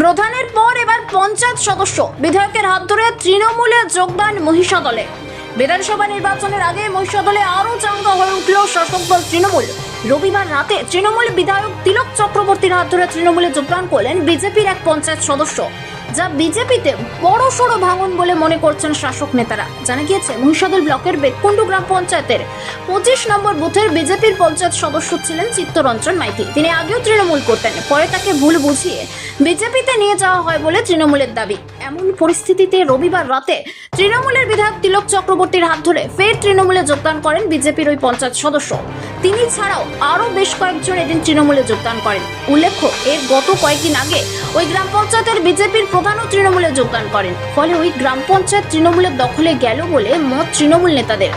প্রধানের পর এবার পঞ্চায়েত সদস্য। বিধায়কের হাত ধরে তৃণমূলে যোগদান মহিষা দলে বিধানসভা নির্বাচনের আগে মহিষা দলে আরও চাঙ্গা হয়ে উঠল শাসক দল তৃণমূল। রবিবার রাতে তৃণমূল বিধায়ক তিলক চক্রবর্তীর হাত ধরে তৃণমূলে যোগদান করলেন বিজেপির এক পঞ্চায়েত সদস্য। যা বিজেপিতে বড় সড়ো ভাঙন বলে মনে করছেন শাসক নেতারা। জানা গিয়েছে মহিষাদল ব্লকের বেতকুণ্ডু গ্রাম পঞ্চায়েতের পঁচিশ নম্বর বুথের বিজেপির পঞ্চায়েত সদস্য ছিলেন চিত্তরঞ্জন মাইতি। তিনি আগেও তৃণমূল করতেন, পরে তাকে ভুল বুঝিয়ে বিজেপিতে নিয়ে যাওয়া হয় বলে তৃণমূলের দাবি। এমন পরিস্থিতিতে রবিবার রাতে তৃণমূলের বিধায়ক তিলক চক্রবর্তীর হাত ধরে ফের তৃণমূলে যোগদান করেন বিজেপির ওই পঞ্চায়েত সদস্য। তিনি ছাড়াও আরও বেশ কয়েকজন এদিন তৃণমূলে যোগদান করেন। উল্লেখ্য, এর গত কয়েকদিন আগে ওই গ্রাম পঞ্চায়েতের বিজেপির প্রধানও তৃণমূলে যোগদান করেন। ফলে ওই গ্রাম পঞ্চায়েত তৃণমূলের দখলে গেল বলে মত তৃণমূল নেতাদের।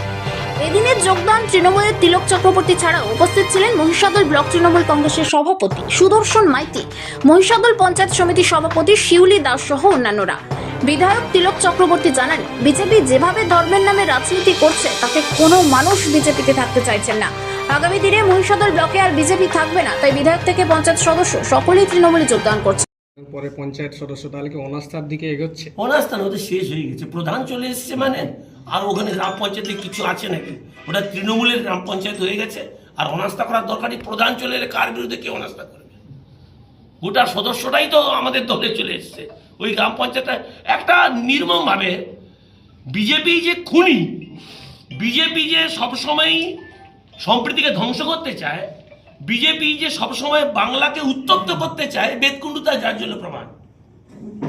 এদিনের যোগদান তৃণমূলের তিলক চক্রবর্তী ছাড়া উপস্থিত ছিলেন মহিষাদল ব্লক তৃণমূল কংগ্রেসের সভাপতি সুদর্শন মাইতি, মহিষাদল পঞ্চায়েত সমিতির সভাপতি শিউলি দাস সহ অন্যান্যরা। বিধায়ক তিলক চক্রবর্তী জানান, বিজেপি যেভাবে ধর্মের নামে রাজনীতি করছে, তাতে কোনো মানুষ বিজেপিতে থাকতে চাইছেন না। আগামী দিনে মহিষাদল ব্লকে আর বিজেপি থাকবে না, তাই বিধায়ক থেকে পঞ্চায়েত সদস্য সকলেই তৃণমূলে যোগদান করছে পরে পঞ্চায়েত সদস্য তাহলে কি অনাস্থার দিকে এগোচ্ছে? অনাস্থান ওদের শেষ হয়ে গেছে। প্রধান চলে এসেছে মানে? আর ওখানে গ্রাম পঞ্চায়েতে কিছু আছে নাকি? ওটা তৃণমূলের গ্রাম পঞ্চায়েত হয়ে গেছে, আর অনাস্থা করার দরকারই প্রধান চলে এলে কার বিরুদ্ধে কে অনাস্থা করবে? গোটা সদস্যটাই তো আমাদের দলে চলে এসেছে। ওই গ্রাম পঞ্চায়েতে একটা নির্মমভাবে বিজেপি যে খুনি, বিজেপি যে সবসময়ই সম্প্রীতিকে ধ্বংস করতে চায় বিজেপি যে সবসময় বাংলাকে উত্তপ্ত করতে চায়, বেদকুণ্ডু তার যার জন্য প্রমাণ।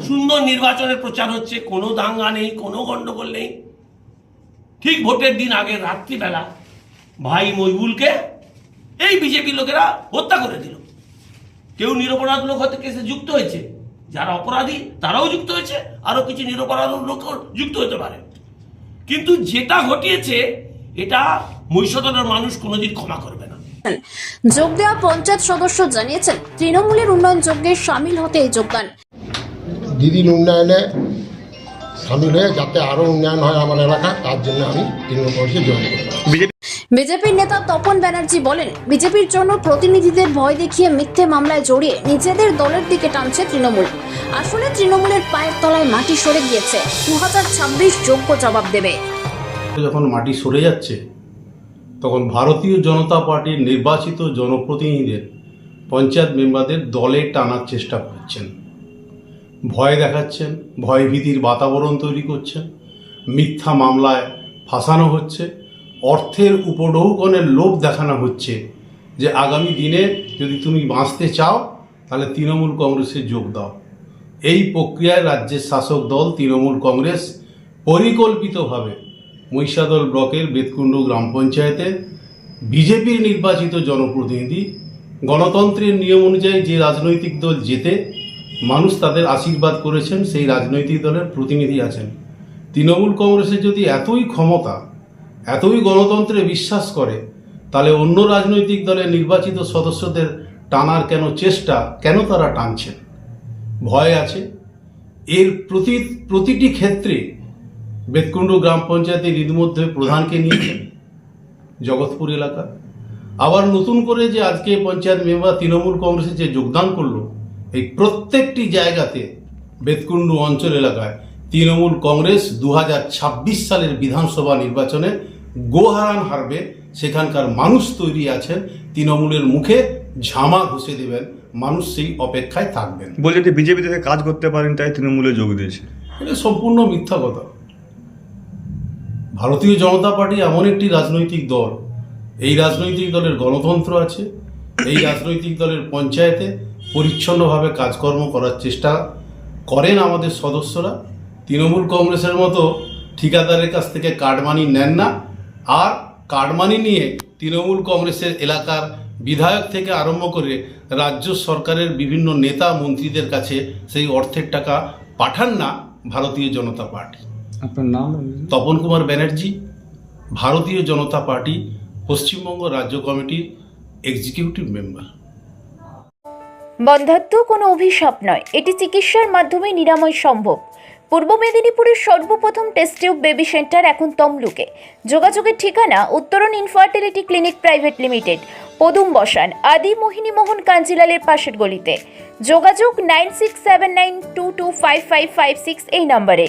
সুন্দর নির্বাচনের প্রচার হচ্ছে, কোনো দাঙ্গা নেই, কোনো গন্ডগোল নেই। ঠিক ভোটের দিন আগে রাত্রিবেলা ভাই মইবুলকে এই বিজেপি লোকেরা হত্যা করে দিল। কেউ নিরপরাধ লোক হয়তো কেসে যুক্ত হয়েছে। যারা অপরাধী, তারাও যুক্ত হয়েছে। আরও কিছু নিরপরাধ লোকও যুক্ত হতে পারে। কিন্তু যেটা ঘটিয়েছে, এটা মহিষদলের মানুষ কোনোদিন ক্ষমা করবে যোগ দেওয়া পঞ্চায়েত সদস্য জানিয়েছেন তৃণমূলের উন্নয়ন যজ্ঞে সামিল হতে এই যোগদান। দিদির উন্নয়নে সামিল হয়ে যাতে আরও উন্নয়ন হয় আমার এলাকা তার জন্য আমি তৃণমূল কংগ্রেসে জয়েন করলাম বিজেপির নেতা তপন ব্যানার্জি বলেন বিজেপির জন্য প্রতিনিধিদের ভয় দেখিয়ে মিথ্যে মামলায় জড়িয়ে নিজেদের দলের দিকে টানছে তৃণমূল। আসলে তৃণমূলের পায়ের তলায় মাটি সরে গিয়েছে। দু হাজার ছাব্বিশ যোগ্য জবাব দেবে। যখন মাটি সরে যাচ্ছে তখন ভারতীয় জনতা পার্টির নির্বাচিত জনপ্রতিনিধিদের পঞ্চায়েত মেম্বারদের দলে টানার চেষ্টা করছেন। ভয় দেখাচ্ছেন, ভয়ভীতির বাতাবরণ তৈরি করছেন, মিথ্যা মামলায় ফাঁসানো হচ্ছে, অর্থের উপঢৌকনের লোভ দেখানো হচ্ছে যে আগামী দিনে যদি তুমি বাঁচতে চাও, তাহলে তৃণমূল কংগ্রেসে যোগ দাও। এই প্রক্রিয়ায় রাজ্যের শাসক দল, তৃণমূল কংগ্রেস পরিকল্পিতভাবে মহিষাদল ব্লকের বেতকুণ্ড গ্রাম পঞ্চায়েতে বিজেপির নির্বাচিত জনপ্রতিনিধি, গণতন্ত্রের নিয়ম অনুযায়ী যে রাজনৈতিক দল জেতে মানুষ তাদের আশীর্বাদ করেছেন, সেই রাজনৈতিক দলের প্রতিনিধি আছেন। তৃণমূল কংগ্রেসের যদি এতই ক্ষমতা, এতই গণতন্ত্রে বিশ্বাস করে, তাহলে অন্য রাজনৈতিক দলের নির্বাচিত সদস্যদের টানার কেন চেষ্টা, কেন তারা টানছেন? ভয় আছে। এর প্রতি প্রতিটি ক্ষেত্রে বেতকুণ্ড গ্রাম পঞ্চায়েতের ইতিমধ্যে প্রধানকে নিয়েছেন জগৎপুর এলাকা। আবার নতুন করে যে আজকে পঞ্চায়েত মেম্বার তৃণমূল কংগ্রেসে যে যোগদান করল এই প্রত্যেকটি জায়গাতে বেতকুণ্ডু অঞ্চল এলাকায় তৃণমূল কংগ্রেস দু হাজার ছাব্বিশ সালের বিধানসভা নির্বাচনে গোহারান হারবে সেখানকার মানুষ তৈরি আছেন তৃণমূলের মুখে ঝামা ঘষে দেবেন মানুষ সেই অপেক্ষায় থাকবেন। বলছে থেকে কাজ করতে পারেন তাই তৃণমূলে যোগ দিয়েছে। এটা সম্পূর্ণ মিথ্যা কথা। ভারতীয় জনতা পার্টি এমন একটি রাজনৈতিক দল। এই রাজনৈতিক দলের গণতন্ত্র আছে। এই রাজনৈতিক দলের পঞ্চায়েতে পরিচ্ছন্নভাবে কাজকর্ম করার চেষ্টা করেন আমাদের সদস্যরা। তৃণমূল কংগ্রেসের মতো ঠিকাদারের কাছ থেকে কার্ডমানি নেন না। আর কার্ডমানি নিয়ে তৃণমূল কংগ্রেসের এলাকার বিধায়ক থেকে আরম্ভ করে রাজ্য সরকারের বিভিন্ন নেতা মন্ত্রীদের কাছে সেই অর্থের টাকা পাঠান না ভারতীয় জনতা পার্টি। আপনার নাম তপন কুমার ব্যানার্জি ভারতীয় জনতা পার্টি পশ্চিমবঙ্গ রাজ্য কমিটির এক্সিকিউটিভ মেম্বার বন্ধাত্ম কোনো অভিশাপ নয়। এটি চিকিৎসার মাধ্যমে নিরাময় সম্ভব। পূর্ব মেদিনীপুরের সর্বপ্রথম টেস্ট টিউব বেবি সেন্টার এখন তমলুকে। যোগাযোগের ঠিকানা উত্তরণ ইনফার্টিলিটি ক্লিনিক প্রাইভেট লিমিটেড পদুম বসান আদি মোহিনী মোহন কাঞ্জিলালের পাশের গলিতে। যোগাযোগ nine six seven nine two two five five five six এই নম্বরে